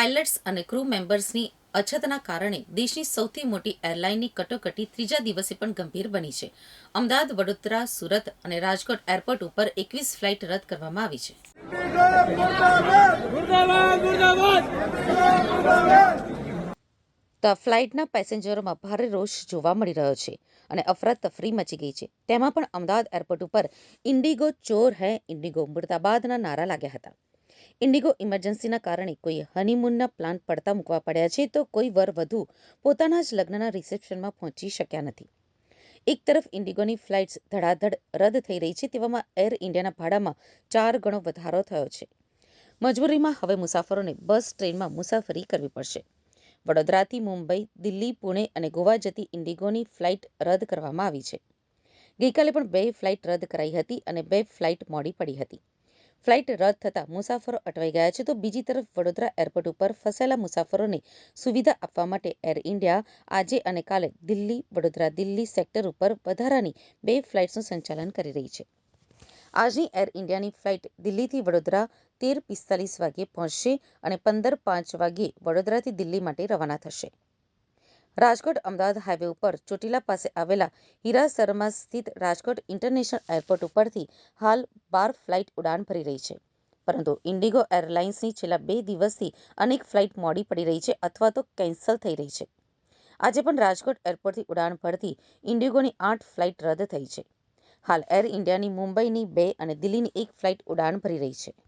Pilots અને crew મેમ્બર્સની અછતના કારણે દેશની સૌથી મોટી એરલાઇનની કટોકટી ત્રીજા દિવસે પણ ગંભીર બની છે. અમદાવાદ, વડોદરા, સુરત અને રાજકોટ એરપોર્ટ ઉપર એકવીસ ફ્લાઇટ રદ કરવામાં આવી છે. આ ફ્લાઇટના પેસેન્જરોમાં ભારે રોષ જોવા મળી રહ્યો છે અને અફરાતફરી મચી ગઈ છે. તેમાં પણ અમદાવાદ એરપોર્ટ ઉપર ઇન્ડિગો ચોર હૈ, ઇન્ડિગો મુર્દાબાદના નારા લાગ્યા હતા. ઇન્ડિગો ઇમરજન્સીના કારણે કોઈ હનીમૂનના પ્લાન પડતા મૂકવા પડ્યા છે તો કોઈ વર વધુ પોતાના જ લગ્નના રિસેપ્શનમાં પહોંચી શક્યા નથી. એક તરફ ઇન્ડિગોની ફ્લાઇટ્સ ધડાધડ રદ થઈ રહી છે તેવામાં એર ઇન્ડિયાના ભાડામાં ચાર ગણો વધારો થયો છે. મજબૂરીમાં હવે મુસાફરોને બસ, ટ્રેનમાં મુસાફરી કરવી પડશે. વડોદરાથી મુંબઈ, દિલ્હી, પુણે અને ગોવા જતી ઇન્ડિગોની ફ્લાઇટ રદ કરવામાં આવી છે. ગઈકાલે પણ બે ફ્લાઇટ રદ કરાઈ હતી અને બે ફ્લાઇટ મોડી પડી હતી. ફ્લાઇટ રદ થતાં મુસાફરો અટવાઈ ગયા છે. તો બીજી તરફ વડોદરા એરપોર્ટ ઉપર ફસાયેલા મુસાફરોને સુવિધા આપવા માટે એર ઇન્ડિયા આજે અને કાલે દિલ્હી, વડોદરા દિલ્હી સેક્ટર ઉપર વધારાની બે ફ્લાઇટ્સનું સંચાલન કરી રહી છે. આજની એર ઇન્ડિયાની ફ્લાઇટ દિલ્હીથી વડોદરા તેર પિસ્તાલીસ વાગ્યે પહોંચશે અને પંદર પાંચ વાગ્યે વડોદરાથી દિલ્હી માટે રવાના થશે. રાજકોટ અમદાવાદ હાઈવે ઉપર ચોટીલા પાસે આવેલા હીરાસરમાં સ્થિત રાજકોટ ઇન્ટરનેશનલ એરપોર્ટ ઉપરથી હાલ બાર ફ્લાઇટ ઉડાન ભરી રહી છે. પરંતુ ઇન્ડિગો એરલાઇન્સની છેલ્લા બે દિવસથી અનેક ફ્લાઇટ મોડી પડી રહી છે અથવા તો કેન્સલ થઈ રહી છે. આજે પણ રાજકોટ એરપોર્ટથી ઉડાન ભરતી ઇન્ડિગોની આઠ ફ્લાઇટ રદ થઈ છે. હાલ એર ઇન્ડિયાની મુંબઈની બે અને દિલ્હીની એક ફ્લાઇટ ઉડાન ભરી રહી છે.